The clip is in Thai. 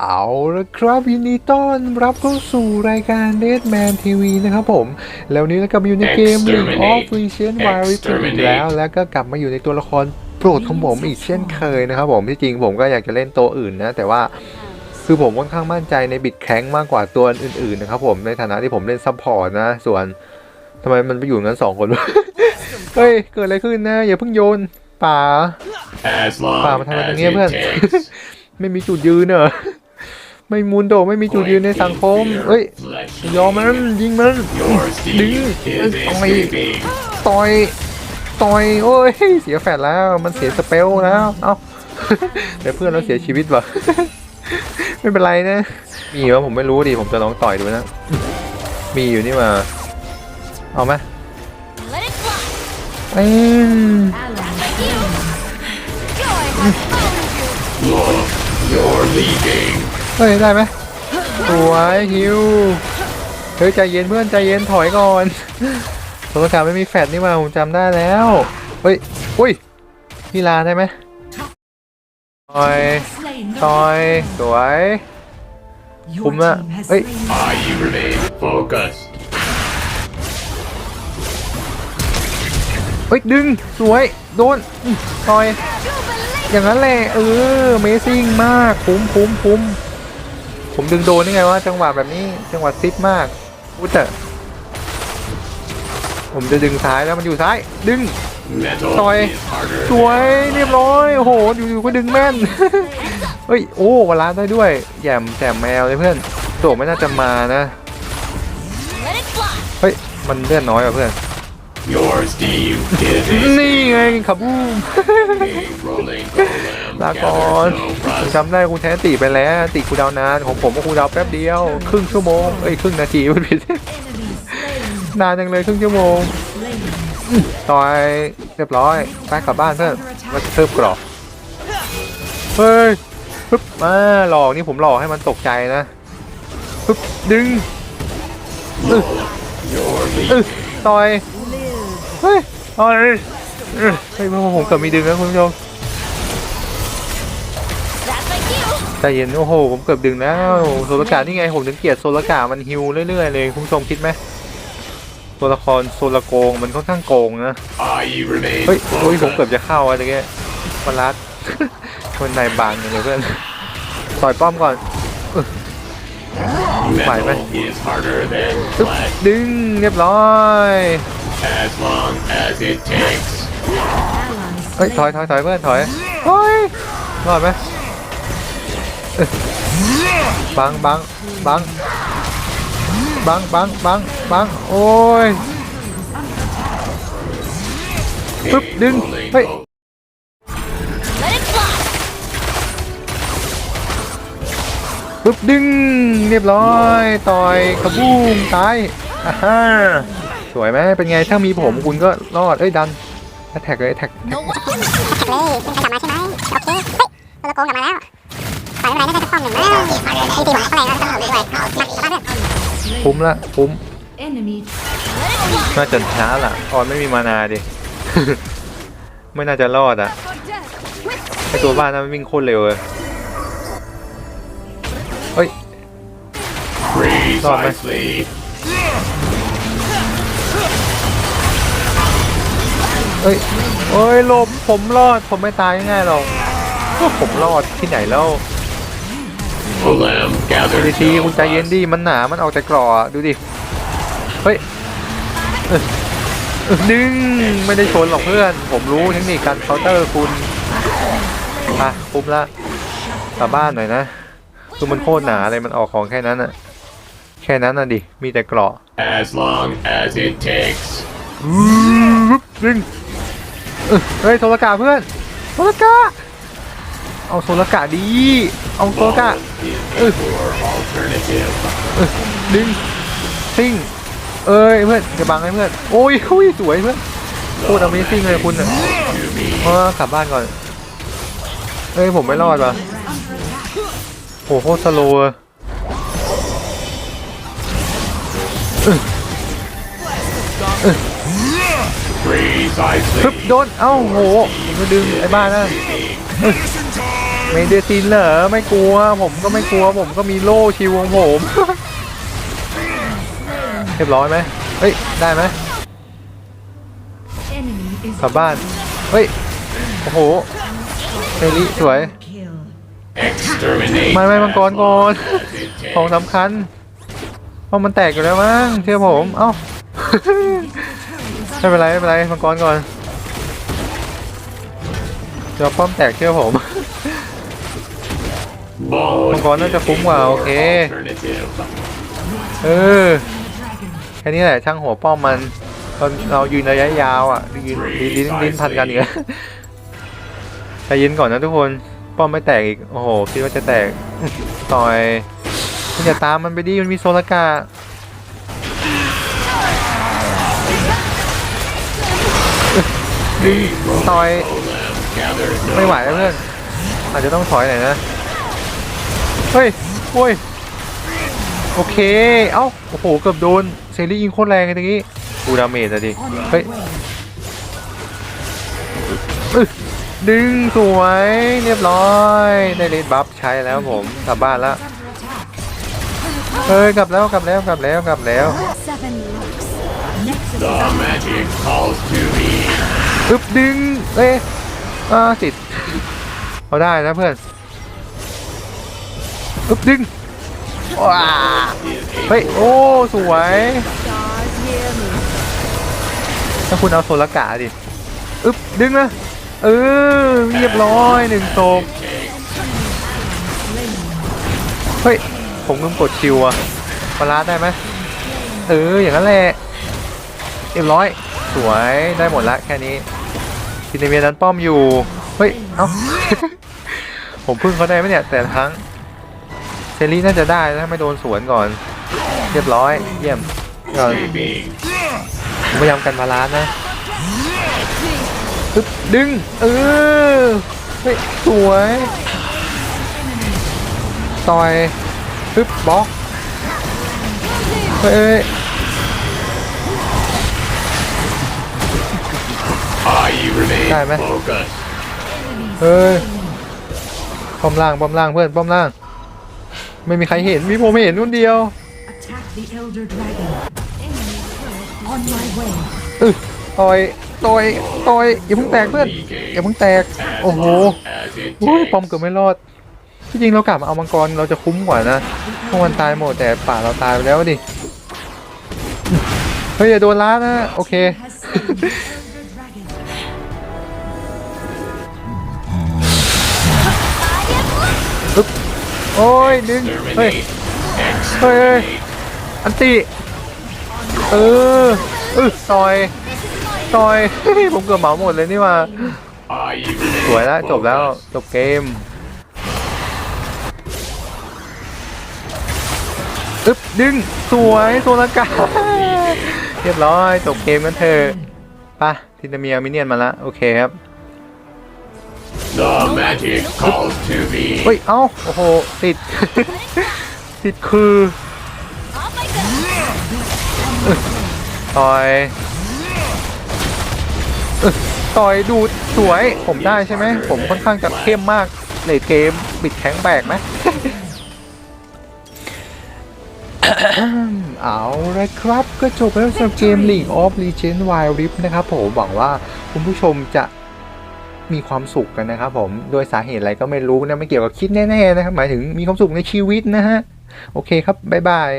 เอาละครับยินดีต้อนรับเข้าสู่รายการ Deadman TV นะครับผม แล้วนี้เรากลับมาอยู่ในเกม League of Legends Wild Rift อีกแล้ว แล้วก็กลับมาอยู่ในตัวละครโปรดของผมอีกเช่นเคยนะครับผม ที่จริงผมก็อยากจะเล่นตัวอื่นนะ แต่ว่าคือผมค่อนข้างมั่นใจในบิดแข้งมากกว่าตัวอื่นๆนะครับผมในฐานะที่ผมเล่นซัพพอร์ตนะ ส่วนทำไมมันไปอยู่งั้นสองคนวะเฮ้ย เกิดอะไรขึ้นนะ อย่าเพิ่งโยนป่า As long ป่ามาทำอะไรตร as งนี้ it เพื่อน takes. ไม่มีจุดยืนเหรอไม่มูนโดไม่มีจุดยืนในสังคมเอ้ยยอมมันยิงมัน Your ดึง Steve is ต่อย escaping. ต่อยต่อยโอ้ยเสียแฟดแล้วมันเสียสเปลแล้วเอ้าเดี๋ยวเพื่อนเราเสียชีวิตว่ะไม่เป็นไรนะมีวะผมไม่รู้ดิผมจะลองต่อยดูนะมีอยู่นี่มาเอาไหม Let it fly. เอ้ ย You. Joy has found you. Look, you're leaving. เฮ้ยได้ไหมสวยฮิวเฮ้ยใจเย็นเพื่อนใจเย็นถอยก่อนโทรศัพท์ไม่มีแฟลชนี่มาผมจำได้แล้วเฮ้ยอุ้ยพี่ลาได้ไหมต่อยต่อยสวยคุมละเฮ้ย I remain focused. เฮ้ยดึงสวยโดนอื้อต่อย อย่างนั้นแหละเออเมซิ่งมากคุ้มคุ้มคุ้มผมดึงโดนนี่ไงวะจังหวะแบบนี้จังหวะซิปมากพูดเถอะผมจะดึงซ้ายแล้วมันอยู่ซ้าย ดึง Metal Sorry. is harder สวยเรียบร้อยโอ้โหอยู่ๆก็ดึงแม่นเฮ้ยโอ้วาลานได้ด้วยแหยมแจมแมวเลยเพื่อนโตไม่น่าจะมานะ Let it fly. เฮ้ยมันเลื่อนน้อยอะเพื่อน than your Steve is นี่ไงขับบูม escaping. Rolling golem ลาก่อน gathers ผม no จำได้คุณแทนตีไปแล้วติคูลดาวน์นานของผมก็คูลดาวน์แป๊บเดียว ครึ่งชั่วโมงเอ้ยครึ่งนาทีมันผิดนานจังเลยครึ่งชั่วโมงอืมต่อยเรียบร้อยไปกลับบ้านเพื่อนมาเพิ่มกรอบเฮ้ยปึ๊บมาหลอกนี่ผมหลอกให้มันตกใจนะปึ๊บดึงอึ๊ะ You're อึ๊ะ leaving. ต่อยเฮ้ยต่อยอึ๊ะ เฮ้ยพวกผมเกือบมีดึงนะคุณผู้ชม That's like you. ใจเย็นโอ้โหผมเกือบดึงแล้วโซลกานี่ไงผมถึงเกลียดโซลกามันฮิวเรื่อยๆเลยคุณผู้ชมคิดไหมตัวละครโซลโกงมันค่อนข้างโกงนะ I remain เฮ้ยโอ้ยผมเกือบ focused. จะเข้าอะตะเกียมันรัดคนในบางอย่างเลยเพื่อนต่อยป้อมก่อนอึ๊ะ Phải Metal mấy. is harder than อึ๊บ flesh. ดึงเรียบร้อย เฮ้ยถอยถอยถอยเพื่อนถอยเฮ้ยรอดไหมบังบังบังบังบังบังบังโอ้ยปึ๊บดึงเฮ้ยปึ๊บดึงเรียบร้อยต่อยกระบูมตายอ่าฮะสวยไหมเป็นไงถ้ามีผมคุณก็รอดเอ้ยดัน แท็กเลยแท็ก No one. เลยเป็นใครกลับมาใช่ไหมโอเคเฮ้ยตัวโกงกลับมาแล้วฝ่ายไม่เป็นไรน่าจะป้อมหนึ่งนะจริงๆผมก็แรงนะต้องหลบด้วยมากลับมาเพื่อนคุ้มละคุ้ม Let it fly. น่าจะช้าล่ะออนไม่มีมานาดิไม่น่าจะรอดอะ For death. ไอตัวบ้านนั้นมันวิ่งโคตรเร็วเลยเฮ้ย Rồi, Precisely. เฮ้ยเฮ้ยหลบผมรอดผมไม่ตายง่ายๆหรอกก็ผมรอดที่ไหนแล้ว Golem ดู gathers ที no คุณใจเย็น rust. ดิมันหนามันออกจากกรออะดูดิ เฮ้ยเอ้ยเอ้ยดึงไม่ได้ชนหรอกเพื่อน ผมรู้เทคนิคการเคาน์เตอร์คุณอะคุ้มละกลับบ้านหน่อยนะ คือมันโคตรหนาเลยมันออกของแค่นั้นอะแค่นั้นน่ะดิ มีแต่เกราะ As long as it takes. ดึง เอ้ยเฮ้ยโซลกาเพื่อนโซลกาเอาโซลกาดีเอาโซลกา Is the poor alternative. ดึงซิ่งเอ้ยเพื่อนจะบังให้เพื่อนโอ้ยอุ้ยสวยเพื่อนโคตร Amazing เลยคุณอะเออกลับบ้านก่อนเอ้ยผมไม่รอดว่ะโอ้โหโคตรสโลว์อะ Precisely. ปึ๊บโดน เอ้าโหผมจะดึงไอ้บ้านั่นเอ้ยเมเดซินเหรอไม่กลัว ผมก็ไม่กลัว ผมก็มีโล่ชิวของผมเรียบร้อยไหมเฮ้ย ได้ไหมกลับบ้าน เฮ้ย โอ้โหเฮลิสวยไม่ไม่มังกรก่อน ของสำคัญเพราะมันแตกอยู่แล้วมั้งเชื่อผม เอ้า ไม่เป็นไรไม่เป็นไรมังกรก่อนเดี๋ยวป้อมแตกเชื่อผมมังกรน่าจะคุ้มกว่าโอเคเออแค่นี้แหละช่างหัวป้อมมันเราเรายืนระยะยาวอะยืนลิ้นลิ้นลิ้นพันกันอย่างเงี้ยใจเย็นก่อนนะทุกคนป้อมไม่แตกอีกโอ้โหคิดว่าจะแตกต่อยคุณอย่าตามมันไปดิมันมีโซลกา ดึงต่อย Golem gathers no ไม่ไหวแล้วเพื่อน อาจจะต้องถอยหน่อยนะ เฮ้ยโอ้ย โอเค เอ้า โอ้โห เกือบโดน เซรียิงโคตรแรงเลยตะกี้กูดาเมจอะดิ เฮ้ยอึ๊ะดึงสวยเรียบร้อย ได้เลดบัฟใช้แล้วผมกลับบ้านแล้วเฮ้ยกลับแล้วกลับแล้วกลับแล้วกลับแล้ว Seven looks. Nexus The magic calls to me. อึบดึงเอ้ยอ่าติดเอาได้นะเพื่อนอึบดึงว้าเฮ้ยโอ้สวยถ้าคุณเอาโซลกาดิอึบดึงนะเออเรียบร้อยหนึ่งศพเฮ้ยผมลืมกดคิวอะปลาร้าได้ไหมเอออย่างนั้นแหละเรียบร้อยสวยได้หมดละแค่นี้ ซินเนเมียนั้นป้อมอยู่ เฮ้ย เอ้า ผมพึ่งเขาได้ไหมเนี่ย แต่ละครั้ง เซรีน่าจะได้ถ้าไม่โดนสวนก่อน เรียบร้อย เยี่ยมก่อนมพยายามกันบาลานนะปึ๊บดึง เออเฮ้ยสวยต่อยปึ๊บบล็อกเฮ้ย remain Đây, mày. focused. เฮ้ยป้อมล่างป้อมล่างเพื่อนป้อมล่าง ไม่มีใครเห็นมีผมเห็นคนเดียว Attack the Elder Dragon. On my way. อึต่อยต่อยต่อยอย่าเพิ่งแตกเพื่อนอย่าเพิ่งแตกโอ้โห As it โอ้ย takes. ปอมเกือบไม่รอดที่จริงเรากลับมาเอามังกรเราจะคุ้มกว่านะพวกมันตายหมดแต่ป่าเราตายไปแล้วดิเฮ้ยอย่าโดนล้านะโอเค โอ้ยดึงเฮ้ยเฮ้ยอันติเออเออต่อยต่อยผมเกือบเหมาหมดเลยนี่ว่าสวยแล้วจบแล้วจบเกมอึ๊บดึงสวยโซลกาเรียบร้อยจบเกมกันเถอะไป่ะทินาเมียมิเนียนมาละโอเคครับ The magic calls to me. เฮ้ย เอ้า โอ้โห ติด ติดคือต่อยต่อยดูสวย ผมได้ใช่ไหม ผมค่อนข้างจะเข้มมากเลดเกมปิดแข็งแบกไหมเอาละครับก็จบไปแล้วสำหรับเกม League of Legends Wild Rift นะครับผมหวังว่าคุณผู้ชมจะ มีความสุขกันนะครับผมโดยสาเหตุอะไรก็ไม่รู้นะไม่เกี่ยวกับคิดแน่ๆนะครับหมายถึงมีความสุขในชีวิตนะฮะโอเคครับบ๊ายบาย